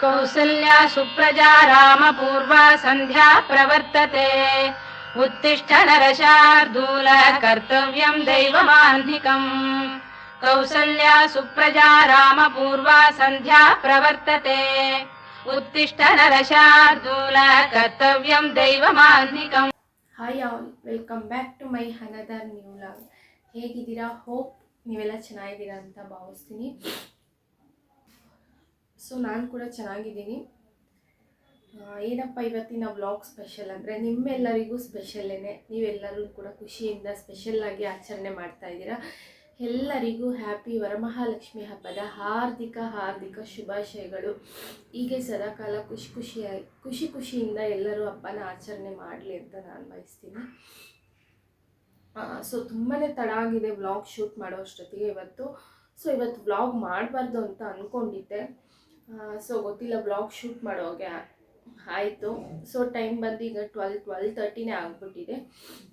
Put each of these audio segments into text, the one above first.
कौसल्या सुप्रजा रामपूर्वा सन्ध्या प्रवर्तते उत्तिष्ठ नरशार्दूल कर्तव्यम् दैवमाह्निकम् कौसल्या सुप्रजा रामपूर्वा सन्ध्या प्रवर्तते उत्तिष्ठ नरशार्दूल कर्तव्यम् दैवमाह्निकम् hi all welcome back to my another new vlog ಹೇಗಿದ್ದೀರಾ ಹೋಪ್ ನೀವೆಲ್ಲ ಚೆನ್ನಾಗಿದ್ದೀರಾ ಅಂತ ಭಾವಿಸ್ತೀನಿ ಸೊ ನಾನು ಕೂಡ ಚೆನ್ನಾಗಿದ್ದೀನಿ. ಏನಪ್ಪ ಇವತ್ತಿನ ವ್ಲಾಗ್ ಸ್ಪೆಷಲ್ ಅಂದರೆ ನಿಮ್ಮೆಲ್ಲರಿಗೂ ಸ್ಪೆಷಲ್ಲೇ ನೀವೆಲ್ಲರೂ ಕೂಡ ಖುಷಿಯಿಂದ ಸ್ಪೆಷಲ್ಲಾಗಿ ಆಚರಣೆ ಮಾಡ್ತಾ ಇದ್ದೀರಾ. ಎಲ್ಲರಿಗೂ ಹ್ಯಾಪಿ ವರಮಹಾಲಕ್ಷ್ಮಿ ಹಬ್ಬದ ಹಾರ್ದಿಕ ಹಾರ್ದಿಕ ಶುಭಾಶಯಗಳು. ಹೀಗೆ ಸದಾಕಾಲ ಖುಷಿ ಖುಷಿಯಾಗಿ, ಖುಷಿ ಖುಷಿಯಿಂದ ಎಲ್ಲರೂ ಹಬ್ಬನ ಆಚರಣೆ ಮಾಡಲಿ ಅಂತ ನಾನು ಬಯಸ್ತೀನಿ. ಸೊ ತುಂಬಾ ತಡ ಆಗಿದೆ ವ್ಲಾಗ್ ಶೂಟ್ ಮಾಡೋ ಅಷ್ಟೊತ್ತಿಗೆ ಇವತ್ತು. ಸೊ ಇವತ್ತು ವ್ಲಾಗ್ ಮಾಡಬಾರ್ದು ಅಂತ ಅಂದ್ಕೊಂಡಿದ್ದೆ ಸೊ ಗೊತ್ತಿಲ್ಲ ಬ್ಲಾಗ್ ಶೂಟ್ ಮಾಡೋಗೆ ಆಯಿತು. ಸೊ ಟೈಮ್ ಬಂದು ಈಗ ಟ್ವೆಲ್ ಟ್ವೆಲ್ ತರ್ಟಿನೇ ಆಗಿಬಿಟ್ಟಿದೆ.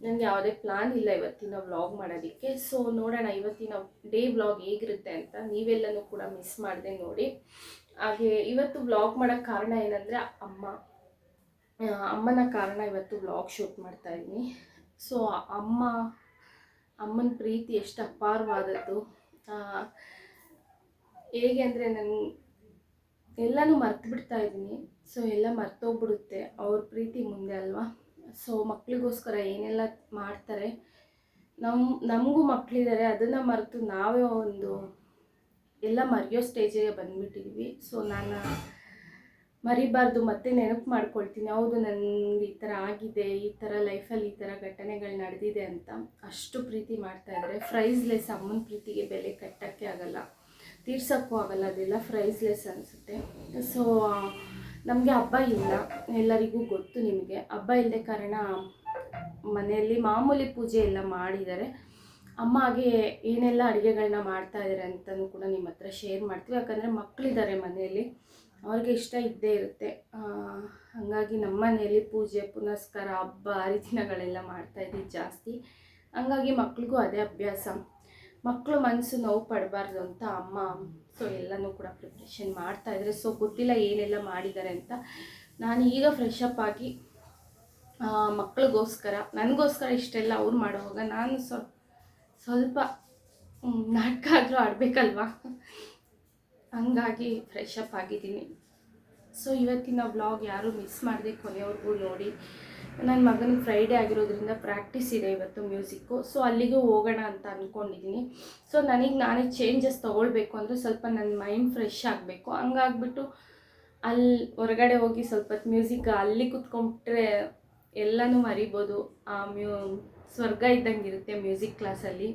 ನನಗೆ ಯಾವುದೇ ಪ್ಲಾನ್ ಇಲ್ಲ ಇವತ್ತಿನ ವ್ಲಾಗ್ ಮಾಡೋದಕ್ಕೆ. ಸೊ ನೋಡೋಣ, ಇವತ್ತಿನ ಡೇ ವ್ಲಾಗ್ ಹೇಗಿರುತ್ತೆ ಅಂತ ನೀವೆಲ್ಲನೂ ಕೂಡ ಮಿಸ್ ಮಾಡಿದೆ ನೋಡಿ. ಹಾಗೆ ಇವತ್ತು ವ್ಲಾಗ್ ಮಾಡೋಕ್ಕೆ ಕಾರಣ ಏನಂದರೆ ಅಮ್ಮ. ಅಮ್ಮನ ಕಾರಣ ಇವತ್ತು ವ್ಲಾಗ್ ಶೂಟ್ ಮಾಡ್ತಾ ಇದ್ದೀನಿ. ಸೊ ಅಮ್ಮ, ಅಮ್ಮನ ಪ್ರೀತಿ ಎಷ್ಟು ಅಪಾರವಾದದ್ದು. ಹೇಗೆ ಅಂದರೆ ನನ್ನ ಎಲ್ಲನೂ ಮರ್ತು ಬಿಡ್ತಾ ಇದ್ದೀನಿ. ಸೊ ಎಲ್ಲ ಮರ್ತೋಗ್ಬಿಡುತ್ತೆ. ಅವ್ರ ಪ್ರೀತಿ ಮುಂದೆ ಅಲ್ವಾ? ಸೊ ಮಕ್ಕಳಿಗೋಸ್ಕರ ಏನೆಲ್ಲ ಮಾಡ್ತಾರೆ? ನಮ್ಮ ನಮಗೂ ಮಕ್ಕಳಿದ್ದಾರೆ ಅದನ್ನು ಮರೆತು ನಾವೇ ಒಂದು ಎಲ್ಲ ಮರೆಯೋ ಸ್ಟೇಜಿಗೆ ಬಂದುಬಿಟ್ಟಿದ್ವಿ. ಸೊ ನಾನು ಮರಿಬಾರ್ದು, ಮತ್ತೆ ನೆನಪು ಮಾಡ್ಕೊಳ್ತೀನಿ. ಹೌದು ನನಗೆ ಈ ಥರ ಆಗಿದೆ, ಈ ಥರ ಲೈಫಲ್ಲಿ ಈ ಥರ ಘಟನೆಗಳು ನಡೆದಿದೆ ಅಂತ. ಅಷ್ಟು ಪ್ರೀತಿ ಮಾಡ್ತಾ ಇದ್ದಾರೆ. ಪ್ರೈಸ್ಲೆಸ್ ಅಮ್ಮನ ಪ್ರೀತಿಗೆ ಬೆಲೆ ಕಟ್ಟೋಕ್ಕೆ ಆಗಲ್ಲ. ತೀರ್ಸೋಕ್ಕೂ ಆಗಲ್ಲ, ಅದೆಲ್ಲ ಫ್ರೈಸ್ಲೆಸ್ ಅನಿಸುತ್ತೆ. ಸೊ ನಮಗೆ ಹಬ್ಬ ಇಲ್ಲ. ಎಲ್ಲರಿಗೂ ಗೊತ್ತು ನಿಮಗೆ. ಹಬ್ಬ ಇಲ್ಲದೆ ಕಾರಣ ಮನೆಯಲ್ಲಿ ಮಾಮೂಲಿ ಪೂಜೆ ಎಲ್ಲ ಮಾಡಿದ್ದಾರೆ. ಅಮ್ಮ ಹಾಗೆ ಏನೆಲ್ಲ ಅಡುಗೆಗಳನ್ನ ಮಾಡ್ತಾ ಇದ್ದಾರೆ ಅಂತಲೂ ಕೂಡ ನಿಮ್ಮ ಹತ್ರ ಶೇರ್ ಮಾಡ್ತೀವಿ. ಯಾಕಂದರೆ ಮಕ್ಕಳಿದ್ದಾರೆ ಮನೆಯಲ್ಲಿ. ಅವ್ರಿಗೆ ಇಷ್ಟ ಇದ್ದೇ ಇರುತ್ತೆ. ಹಾಗಾಗಿ ನಮ್ಮ ಮನೆಯಲ್ಲಿ ಪೂಜೆ, ಪುನಸ್ಕಾರ, ಹಬ್ಬ, ಹರಿದಿನಗಳೆಲ್ಲ ಮಾಡ್ತಾಯಿದ್ದೀವಿ ಜಾಸ್ತಿ. ಹಂಗಾಗಿ ಮಕ್ಳಿಗೂ ಅದೇ ಅಭ್ಯಾಸ. ಮಕ್ಕಳು ಮನಸ್ಸು ನೋವು ಪಡಬಾರ್ದು ಅಂತ ಅಮ್ಮ ಸೊ ಎಲ್ಲನೂ ಕೂಡ ಪ್ರಿಪ್ರೇಷನ್ ಮಾಡ್ತಾ ಇದ್ದಾರೆ ಸೊ ಗೊತ್ತಿಲ್ಲ ಏನೆಲ್ಲ ಮಾಡಿದ್ದಾರೆ ಅಂತ. ನಾನು ಈಗ ಫ್ರೆಶ್ ಅಪ್ ಆಗಿ ಮಕ್ಕಳಿಗೋಸ್ಕರ ನನಗೋಸ್ಕರ ಇಷ್ಟೆಲ್ಲ ಅವ್ರು ಮಾಡುವಾಗ ನಾನು ಸ್ವಲ್ಪ ಸ್ವಲ್ಪ ನಾಟಕ ಆದರೂ ಆಡಬೇಕಲ್ವಾ? ಹಂಗಾಗಿ ಫ್ರೆಶ್ ಅಪ್ ಆಗಿದ್ದೀನಿ. ಸೊ ಇವತ್ತಿನ ವ್ಲಾಗ್ ಯಾರೂ ಮಿಸ್ ಮಾಡದೆ ಕೊನೆಯವ್ರಿಗೂ ನೋಡಿ. ನನ್ನ ಮಗನಿಗೆ ಫ್ರೈಡೇ ಆಗಿರೋದ್ರಿಂದ ಪ್ರಾಕ್ಟೀಸ್ ಇದೆ ಇವತ್ತು ಮ್ಯೂಸಿಕ್ಕು ಸೊ ಅಲ್ಲಿಗೂ ಹೋಗೋಣ ಅಂತ ಅಂದ್ಕೊಂಡಿದ್ದೀನಿ ಸೊ ನನಗೆ ನಾನೇ ಚೇಂಜಸ್ ತೊಗೊಳ್ಬೇಕು ಅಂದರೆ ಸ್ವಲ್ಪ ನನ್ನ ಮೈಂಡ್ ಫ್ರೆಶ್ ಆಗಬೇಕು. ಹಂಗಾಗ್ಬಿಟ್ಟು ಅಲ್ಲಿ ಹೊರಗಡೆ ಹೋಗಿ ಸ್ವಲ್ಪ ಮ್ಯೂಸಿಕ್ ಅಲ್ಲಿ ಕುತ್ಕೊಂಡ್ಬಿಟ್ರೆ ಎಲ್ಲನೂ ಮರಿಬೋದು ಆ ಮ್ಯೂ, ಸ್ವರ್ಗ ಇದ್ದಂಗೆ ಇರುತ್ತೆ ಮ್ಯೂಸಿಕ್ ಕ್ಲಾಸಲ್ಲಿ.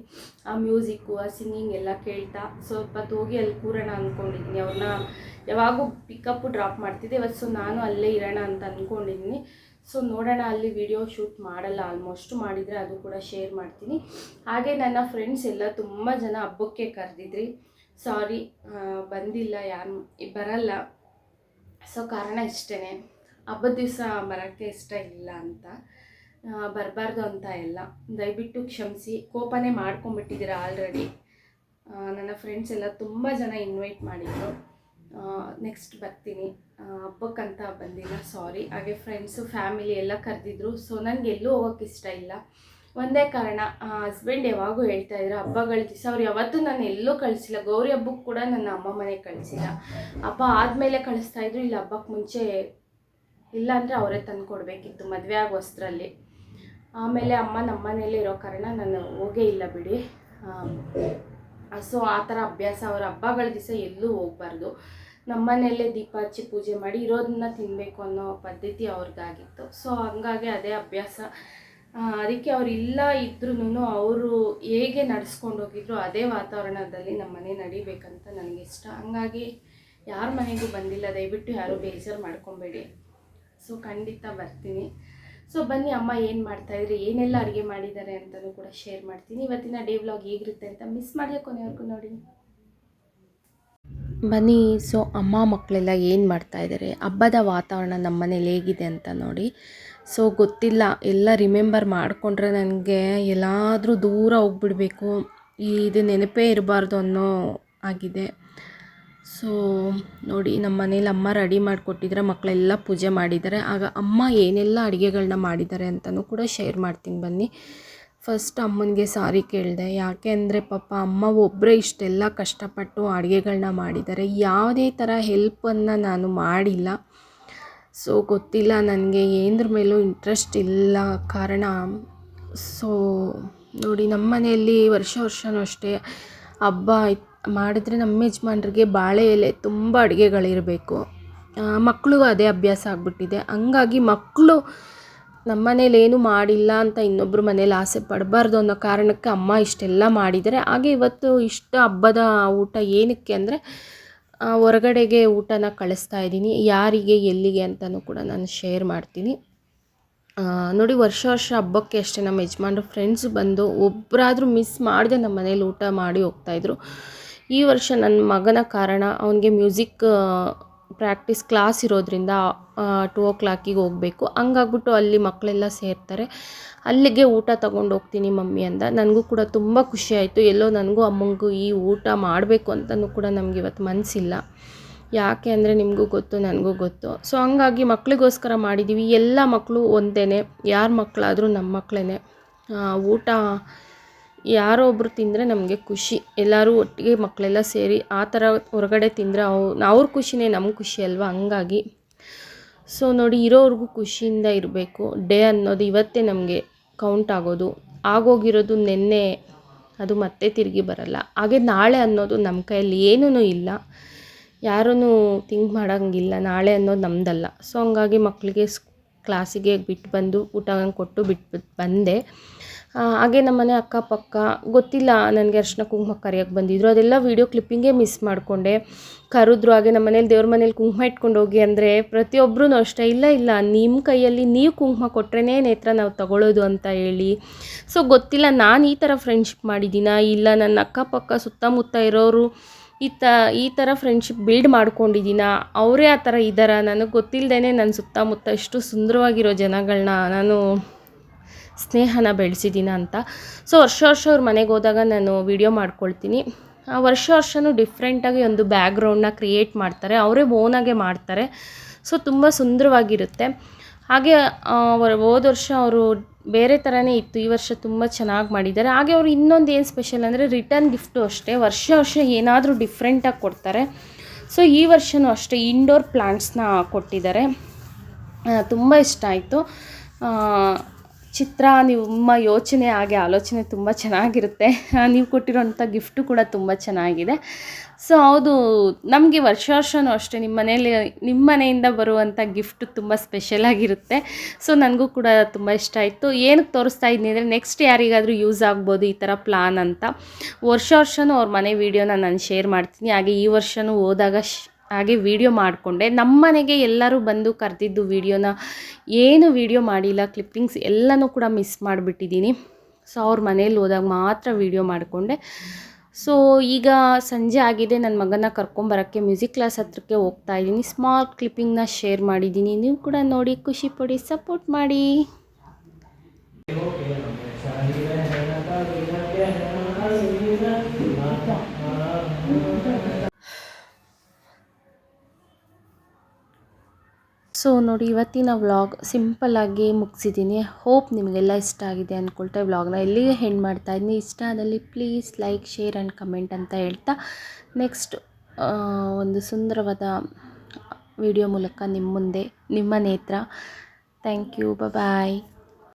ಆ ಮ್ಯೂಸಿಕ್ಕು, ಆ ಸಿಂಗಿಂಗ್ ಎಲ್ಲ ಕೇಳ್ತಾ ಸ್ವಲ್ಪ ಹೋಗಿ ಅಲ್ಲಿ ಕೂರೋಣ ಅಂದ್ಕೊಂಡಿದ್ದೀನಿ ಅವ್ರನ್ನ ಯಾವಾಗೂ ಪಿಕಪ್ಪು ಡ್ರಾಪ್ ಮಾಡ್ತಿದ್ದೆ. ಇವತ್ತು ಸೊ ನಾನು ಅಲ್ಲೇ ಇರೋಣ ಅಂತ ಅಂದ್ಕೊಂಡಿದ್ದೀನಿ ಸೊ ನೋಡೋಣ ಅಲ್ಲಿ ವಿಡಿಯೋ ಶೂಟ್ ಮಾಡಲ್ಲ. ಆಲ್ಮೋಸ್ಟ್ ಮಾಡಿದರೆ ಅದು ಕೂಡ ಶೇರ್ ಮಾಡ್ತೀನಿ. ಹಾಗೆ ನನ್ನ ಫ್ರೆಂಡ್ಸ್ ಎಲ್ಲ ತುಂಬ ಜನ ಹಬ್ಬಕ್ಕೆ ಕರೆದಿದ್ರಿ. ಸಾರಿ ಬಂದಿಲ್ಲ ಯಾರು, ಬರಲ್ಲ. ಸೊ ಕಾರಣ ಇಷ್ಟೇ ಹಬ್ಬದ ದಿವಸ ಬರೋಕ್ಕೆ ಇಷ್ಟ ಇಲ್ಲ ಅಂತ ಬರಬಾರ್ದು ಅಂತ ಎಲ್ಲ. ದಯವಿಟ್ಟು ಕ್ಷಮಿಸಿ. ಕೋಪನೇ ಮಾಡ್ಕೊಂಬಿಟ್ಟಿದ್ದೀರ ಆಲ್ರೆಡಿ ನನ್ನ ಫ್ರೆಂಡ್ಸ್ ಎಲ್ಲ ತುಂಬ ಜನ ಇನ್ವೈಟ್ ಮಾಡಿದ್ರು. ನೆಕ್ಸ್ಟ್ ಬರ್ತೀನಿ. ಹಬ್ಬಕ್ಕಂತ ಬಂದಿಲ್ಲ ಸಾರಿ ಹಾಗೆ ಫ್ರೆಂಡ್ಸು ಫ್ಯಾಮಿಲಿ ಎಲ್ಲ ಕರೆದಿದ್ರು. ಸೊ ನನಗೆ ಎಲ್ಲೂ ಹೋಗೋಕ್ಕೆ ಇಷ್ಟ ಇಲ್ಲ. ಒಂದೇ ಕಾರಣ ಹಸ್ಬೆಂಡ್ ಯಾವಾಗೂ ಹೇಳ್ತಾ ಇದ್ರು, ಹಬ್ಬಗಳ ದಿವಸ ಅವ್ರು ಯಾವತ್ತೂ ನಾನು ಎಲ್ಲೂ ಕಳಿಸಿಲ್ಲ. ಗೌರಿ ಹಬ್ಬಕ್ಕೆ ಕೂಡ ನನ್ನ ಅಮ್ಮ ಮನೆಗೆ ಕಳಿಸಿಲ್ಲ. ಹಬ್ಬ ಆದಮೇಲೆ ಕಳಿಸ್ತಾ ಇದ್ರು, ಇಲ್ಲ ಹಬ್ಬಕ್ಕೆ ಮುಂಚೆ ಇಲ್ಲ ಅಂದರೆ ಅವರೇ ತಂದು ಕೊಡಬೇಕಿತ್ತು ಮದುವೆ ಆಗೋ ವಸ್ತ್ರಲ್ಲಿ ಆಮೇಲೆ ಅಮ್ಮ ನಮ್ಮ ಮನೇಲಿ ಇರೋ ಕಾರಣ ನಾನು ಹೋಗೇ ಇಲ್ಲ ಬಿಡಿ. ಸೊ ಆ ಥರ ಅಭ್ಯಾಸ ಅವ್ರ ಹಬ್ಬಗಳ ದಿವಸ ಎಲ್ಲೂ ಹೋಗ್ಬಾರ್ದು. ನಮ್ಮ ಮನೆಯಲ್ಲೇ ದೀಪ ಹಚ್ಚಿ ಪೂಜೆ ಮಾಡಿ ಇರೋದನ್ನ ತಿನ್ನಬೇಕು ಅನ್ನೋ ಪದ್ಧತಿ ಅವ್ರಿಗಾಗಿತ್ತು ಸೊ ಹಂಗಾಗಿ ಅದೇ ಅಭ್ಯಾಸ. ಅದಕ್ಕೆ ಅವ್ರು ಇಲ್ಲ ಇದ್ರೂ ಅವರು ಹೇಗೆ ನಡ್ಸ್ಕೊಂಡು ಹೋಗಿದ್ರು ಅದೇ ವಾತಾವರಣದಲ್ಲಿ ನಮ್ಮ ಮನೆ ನಡಿಬೇಕಂತ ನನಗೆ ಇಷ್ಟ. ಹಂಗಾಗಿ ಯಾರ ಮನೆಗೂ ಬಂದಿಲ್ಲ. ದಯವಿಟ್ಟು ಯಾರೂ ಬೇಜಾರು ಮಾಡ್ಕೊಬೇಡಿ. ಸೊ ಖಂಡಿತ ಬರ್ತೀನಿ. ಸೊ ಬನ್ನಿ ಅಮ್ಮ ಏನು ಮಾಡ್ತಾಯಿದ್ರೆ ಏನೆಲ್ಲ ಅಡುಗೆ ಮಾಡಿದ್ದಾರೆ ಅಂತಲೂ ಕೂಡ ಶೇರ್ ಮಾಡ್ತೀನಿ. ಇವತ್ತಿನ ಡೇ ವ್ಲಾಗ್ ಹೇಗಿರುತ್ತೆ ಅಂತ ಮಿಸ್ ಮಾಡಿದೆ ಕೊನೆವರೆಗೂ ನೋಡಿ. ಬನ್ನಿ ಸೊ ಅಮ್ಮ ಮಕ್ಕಳೆಲ್ಲ ಏನು ಮಾಡ್ತಾ ಇದ್ದಾರೆ ಹಬ್ಬದ ವಾತಾವರಣ ನಮ್ಮ ಮನೇಲಿ ಹೇಗಿದೆ ಅಂತ ನೋಡಿ. ಸೊ ಗೊತ್ತಿಲ್ಲ. ಎಲ್ಲ ರಿಮೆಂಬರ್ ಮಾಡಿಕೊಂಡ್ರೆ ನನಗೆ ಎಲ್ಲಾದರೂ ದೂರ ಹೋಗ್ಬಿಡಬೇಕು. ಈ ಇದು ನೆನಪೇ ಇರಬಾರ್ದು ಅನ್ನೋ ಆಗಿದೆ. ಸೊ ನೋಡಿ, ನಮ್ಮ ಮನೇಲಿ ಅಮ್ಮ ರೆಡಿ ಮಾಡಿಕೊಟ್ಟಿದ್ರೆ ಮಕ್ಕಳೆಲ್ಲ ಪೂಜೆ ಮಾಡಿದ್ದಾರೆ. ಆಗ ಅಮ್ಮ ಏನೆಲ್ಲ ಅಡುಗೆಗಳನ್ನ ಮಾಡಿದ್ದಾರೆ ಅಂತಲೂ ಕೂಡ ಶೇರ್ ಮಾಡ್ತೀನಿ ಬನ್ನಿ. ಫಸ್ಟ್ ಅಮ್ಮನಿಗೆ ಸಾರಿ ಕೇಳಿದೆ. ಯಾಕೆ ಅಂದರೆ ಪಾಪ ಅಮ್ಮ ಒಬ್ಬರೇ ಇಷ್ಟೆಲ್ಲ ಕಷ್ಟಪಟ್ಟು ಅಡುಗೆಗಳನ್ನ ಮಾಡಿದ್ದಾರೆ. ಯಾವುದೇ ಥರ ಹೆಲ್ಪನ್ನು ನಾನು ಮಾಡಿಲ್ಲ. ಸೊ ಗೊತ್ತಿಲ್ಲ ನನಗೆ ಏನರ ಮೇಲೂ ಇಂಟ್ರೆಸ್ಟ್ ಇಲ್ಲ. ಕಾರಣ ಸೊ ನೋಡಿ, ನಮ್ಮ ಮನೆಯಲ್ಲಿ ವರ್ಷ ವರ್ಷವೂ ಅಷ್ಟೇ ಹಬ್ಬ ಮಾಡಿದ್ರೆ ನಮ್ಮ ಯಜಮಾನ್ರಿಗೆ ಬಾಳೆ ಎಲೆ ತುಂಬ ಅಡುಗೆಗಳಿರಬೇಕು. ಮಕ್ಕಳಿಗೂ ಅದೇ ಅಭ್ಯಾಸ ಆಗಿಬಿಟ್ಟಿದೆ. ಹಂಗಾಗಿ ಮಕ್ಕಳು ನಮ್ಮ ಮನೇಲಿ ಏನು ಮಾಡಿಲ್ಲ ಅಂತ ಇನ್ನೊಬ್ಬರು ಮನೇಲಿ ಆಸೆ ಪಡಬಾರ್ದು ಅನ್ನೋ ಕಾರಣಕ್ಕೆ ಅಮ್ಮ ಇಷ್ಟೆಲ್ಲ ಮಾಡಿದ್ದಾರೆ. ಹಾಗೆ ಇವತ್ತು ಇಷ್ಟ ಹಬ್ಬದ ಊಟ ಏನಕ್ಕೆ ಅಂದರೆ ಹೊರಗಡೆಗೆ ಊಟನ ಕಳಿಸ್ತಾ ಇದ್ದೀನಿ. ಯಾರಿಗೆ, ಎಲ್ಲಿಗೆ ಅಂತಲೂ ಕೂಡ ನಾನು ಶೇರ್ ಮಾಡ್ತೀನಿ. ನೋಡಿ ವರ್ಷ ವರ್ಷ ಹಬ್ಬಕ್ಕೆ ಅಷ್ಟೇ ನಮ್ಮ ಯಜಮಾನ್ರು ಫ್ರೆಂಡ್ಸ್ ಬಂದು ಒಬ್ಬರಾದರೂ ಮಿಸ್ ಮಾಡದೆ ನಮ್ಮ ಮನೇಲಿ ಊಟ ಮಾಡಿ ಹೋಗ್ತಾಯಿದ್ರು ಈ ವರ್ಷ ನನ್ನ ಮಗನ ಕಾರಣ ಅವನಿಗೆ ಮ್ಯೂಸಿಕ್ ಪ್ರಾಕ್ಟೀಸ್ ಕ್ಲಾಸ್ ಇರೋದ್ರಿಂದ ಟೂ ಓ ಕ್ಲಾಕಿಗೆ ಹೋಗಬೇಕು. ಹಂಗಾಗ್ಬಿಟ್ಟು ಅಲ್ಲಿ ಮಕ್ಕಳೆಲ್ಲ ಸೇರ್ತಾರೆ. ಅಲ್ಲಿಗೆ ಊಟ ತಗೊಂಡು ಹೋಗ್ತೀನಿ ಮಮ್ಮಿ ಅಂದ. ನನಗೂ ಕೂಡ ತುಂಬ ಖುಷಿ ಆಯಿತು. ಎಲ್ಲೋ ನನಗೂ ಅಮ್ಮಂಗೂ ಈ ಊಟ ಮಾಡಬೇಕು ಅಂತಲೂ ಕೂಡ ನಮ್ಗೆ ಇವತ್ತು ಮನಸ್ಸಿಲ್ಲ ಯಾಕೆ ಅಂದರೆ ನಿಮಗೂ ಗೊತ್ತು, ನನಗೂ ಗೊತ್ತು. ಸೊ ಹಂಗಾಗಿ ಮಕ್ಕಳಿಗೋಸ್ಕರ ಮಾಡಿದ್ದೀವಿ ಎಲ್ಲ ಮಕ್ಕಳು ಒಂದೇ ಯಾರ ಮಕ್ಕಳಾದರೂ ನಮ್ಮ ಮಕ್ಕಳೇ ಊಟ ಯಾರೋ ಒಬ್ಬರು ತಿಂದರೆ ನಮಗೆ ಖುಷಿ. ಎಲ್ಲರೂ ಒಟ್ಟಿಗೆ ಮಕ್ಕಳೆಲ್ಲ ಸೇರಿ ಆ ಥರ ಹೊರಗಡೆ ತಿಂದರೆ ಅವು, ಅವ್ರ ಖುಷಿನೇ ನಮ್ಮ ಖುಷಿ ಅಲ್ವಾ? ಹಂಗಾಗಿ. ಸೊ ನೋಡಿ ಇರೋವ್ರಿಗೂ ಖುಷಿಯಿಂದ ಇರಬೇಕು. ಡೇ ಅನ್ನೋದು ಇವತ್ತೇ ನಮಗೆ ಕೌಂಟ್ ಆಗೋದು. ಆಗೋಗಿರೋದು ನಿನ್ನೆ, ಅದು ಮತ್ತೆ ತಿರುಗಿ ಬರಲ್ಲ. ಹಾಗೆ ನಾಳೆ ಅನ್ನೋದು ನಮ್ಮ ಕೈಯಲ್ಲಿ ಏನೂ ಇಲ್ಲ. ಯಾರೂ ಥಿಂಕ್ ಮಾಡೋಂಗಿಲ್ಲ. ನಾಳೆ ಅನ್ನೋದು ನಮ್ಮದಲ್ಲ ಸೊ ಹಂಗಾಗಿ ಮಕ್ಕಳಿಗೆ ಕ್ಲಾಸಿಗೆ ಬಿಟ್ಟು ಬಂದು ಊಟ ಕೊಟ್ಟು ಬಿಟ್ಟು ಬಂದೆ. ಹಾಗೆ ನಮ್ಮನೆ ಅಕ್ಕಪಕ್ಕ ಗೊತ್ತಿಲ್ಲ ನನಗೆ ಅರ್ಶಿನ ಕುಂಕುಮ ಕರೆಯೋಕ್ಕೆ ಬಂದಿದ್ರು. ಅದೆಲ್ಲ ವೀಡಿಯೋ ಕ್ಲಿಪ್ಪಿಂಗೇ ಮಿಸ್ ಮಾಡಿಕೊಂಡೆ. ಕರೆದ್ರು ಹಾಗೆ ನಮ್ಮ ಮನೇಲಿ ದೇವ್ರ ಮನೇಲಿ ಕುಂಕುಮ ಇಟ್ಕೊಂಡು ಹೋಗಿ ಅಂದರೆ ಪ್ರತಿಯೊಬ್ಬರೂ ಅಷ್ಟೇ, ಇಲ್ಲ ಇಲ್ಲ ನಿಮ್ಮ ಕೈಯಲ್ಲಿ ನೀವು ಕುಂಕುಮ ಕೊಟ್ರೇ ನೇತ್ರ ನಾವು ತಗೊಳ್ಳೋದು ಅಂತ ಹೇಳಿ. ಸೊ ಗೊತ್ತಿಲ್ಲ ನಾನು ಈ ಥರ ಫ್ರೆಂಡ್ಶಿಪ್ ಮಾಡಿದ್ದೀನಾ? ಇಲ್ಲ, ನನ್ನ ಅಕ್ಕಪಕ್ಕ ಸುತ್ತಮುತ್ತ ಇರೋರು ಈ ತ ಈ ಥರ ಫ್ರೆಂಡ್ಶಿಪ್ ಬಿಲ್ಡ್ ಮಾಡ್ಕೊಂಡಿದ್ದೀನಾ ಅವರೇ ಆ ಥರ ಇದ್ದಾರ? ನನಗೆ ಗೊತ್ತಿಲ್ಲದೇ ನನ್ನ ಸುತ್ತಮುತ್ತ ಎಷ್ಟು ಸುಂದರವಾಗಿರೋ ಜನಗಳನ್ನ ನಾನು ಸ್ನೇಹನ ಬೆಳೆಸಿದ್ದೀನ ಅಂತ. ಸೊ ವರ್ಷ ವರ್ಷ ಅವ್ರ ಮನೆಗೆ ಹೋದಾಗ ನಾನು ವಿಡಿಯೋ ಮಾಡ್ಕೊಳ್ತೀನಿ. ವರ್ಷ ವರ್ಷವೂ ಡಿಫ್ರೆಂಟಾಗಿ ಒಂದು ಬ್ಯಾಕ್ಗ್ರೌಂಡನ್ನ ಕ್ರಿಯೇಟ್ ಮಾಡ್ತಾರೆ. ಅವರೇ ಓನಾಗೆ ಮಾಡ್ತಾರೆ. ಸೊ ತುಂಬ ಸುಂದರವಾಗಿರುತ್ತೆ. ಹಾಗೆ ಅವರು ಹೋದ ವರ್ಷ ಅವರು ಬೇರೆ ಥರನೇ ಇತ್ತು. ಈ ವರ್ಷ ತುಂಬ ಚೆನ್ನಾಗಿ ಮಾಡಿದ್ದಾರೆ. ಹಾಗೆ ಅವರು ಇನ್ನೊಂದು ಏನು ಸ್ಪೆಷಲ್ ಅಂದರೆ ರಿಟರ್ನ್ ಗಿಫ್ಟು ಅಷ್ಟೇ. ವರ್ಷ ವರ್ಷ ಏನಾದರೂ ಡಿಫ್ರೆಂಟಾಗಿ ಕೊಡ್ತಾರೆ. ಸೊ ಈ ವರ್ಷವೂ ಅಷ್ಟೇ ಇಂಡೋರ್ ಪ್ಲ್ಯಾಂಟ್ಸ್ನ ಕೊಟ್ಟಿದ್ದಾರೆ. ತುಂಬ ಇಷ್ಟ ಆಯಿತು. ಚಿತ್ರ ನಿಮ್ಮ ಯೋಚನೆ ಹಾಗೆ ಆಲೋಚನೆ ತುಂಬ ಚೆನ್ನಾಗಿರುತ್ತೆ. ನೀವು ಕೊಟ್ಟಿರೋಂಥ ಗಿಫ್ಟು ಕೂಡ ತುಂಬ ಚೆನ್ನಾಗಿದೆ. ಸೊ ಹೌದು, ನಮಗೆ ವರ್ಷ ವರ್ಷವೂ ಅಷ್ಟೇ, ನಿಮ್ಮ ಮನೇಲಿ, ನಿಮ್ಮ ಮನೆಯಿಂದ ಬರುವಂಥ ಗಿಫ್ಟ್ ತುಂಬ ಸ್ಪೆಷಲಾಗಿರುತ್ತೆ ಸೊ ನನಗೂ ಕೂಡ ತುಂಬ ಇಷ್ಟ ಆಯಿತು. ಏನಕ್ಕೆ ತೋರಿಸ್ತಾ ಇದ್ದೀನಿ ಅಂದರೆ, ನೆಕ್ಸ್ಟ್ ಯಾರಿಗಾದರೂ ಯೂಸ್ ಆಗ್ಬೋದು ಈ ಥರ ಪ್ಲಾನ್ ಅಂತ ವರ್ಷ ವರ್ಷವೂ ಅವ್ರ ಮನೆ ವೀಡಿಯೋನ ನಾನು ಶೇರ್ ಮಾಡ್ತೀನಿ. ಹಾಗೆ ಈ ವರ್ಷವೂ ಹೋದಾಗ ಹಾಗೆ ವಿಡಿಯೋ ಮಾಡಿಕೊಂಡೆ. ನಮ್ಮ ಮನೆಗೆ ಎಲ್ಲರೂ ಬಂದು ಕರೆದಿದ್ದು ವೀಡಿಯೋನ ಏನು ವೀಡಿಯೋ ಮಾಡಿಲ್ಲ. ಕ್ಲಿಪ್ಪಿಂಗ್ಸ್ ಎಲ್ಲನೂ ಕೂಡ ಮಿಸ್ ಮಾಡಿಬಿಟ್ಟಿದ್ದೀನಿ. ಸೊ ಅವ್ರ ಮನೇಲಿ ಹೋದಾಗ ಮಾತ್ರ ವೀಡಿಯೋ ಮಾಡಿಕೊಂಡೆ. ಸೊ ಈಗ ಸಂಜೆ ಆಗಿದೆ. ನನ್ನ ಮಗನ ಕರ್ಕೊಂಬರೋಕ್ಕೆ ಮ್ಯೂಸಿಕ್ ಕ್ಲಾಸ್ ಹತ್ರಕ್ಕೆ ಹೋಗ್ತಾ ಇದ್ದೀನಿ. ಸ್ಮಾಲ್ ಕ್ಲಿಪ್ಪಿಂಗ್ನ ಶೇರ್ ಮಾಡಿದ್ದೀನಿ. ನೀವು ಕೂಡ ನೋಡಿ, ಖುಷಿ ಪಡಿ ಸಪೋರ್ಟ್ ಮಾಡಿ. ಸೊ ನೋಡಿ, ಇವತ್ತಿನ ವ್ಲಾಗ್ ಸಿಂಪಲ್ಲಾಗಿ ಮುಗಿಸಿದ್ದೀನಿ. ಹೋಪ್ ನಿಮಗೆಲ್ಲ ಇಷ್ಟ ಆಗಿದೆ ಅಂದ್ಕೊಳ್ತಾ ವ್ಲಾಗ್ನ ಎಲ್ಲಿಗೆ ಹೆಣ್ಣು ಮಾಡ್ತಾ ಇದ್ದೀನಿ. ಇಷ್ಟ ಆದಲ್ಲಿ please like share and comment ಅಂತ ಹೇಳ್ತಾ ನೆಕ್ಸ್ಟ್ ಒಂದು ಸುಂದರವಾದ ವಿಡಿಯೋ ಮೂಲಕ ನಿಮ್ಮ ಮುಂದೆ, ನಿಮ್ಮ ನೇತ್ರ. Thank you bye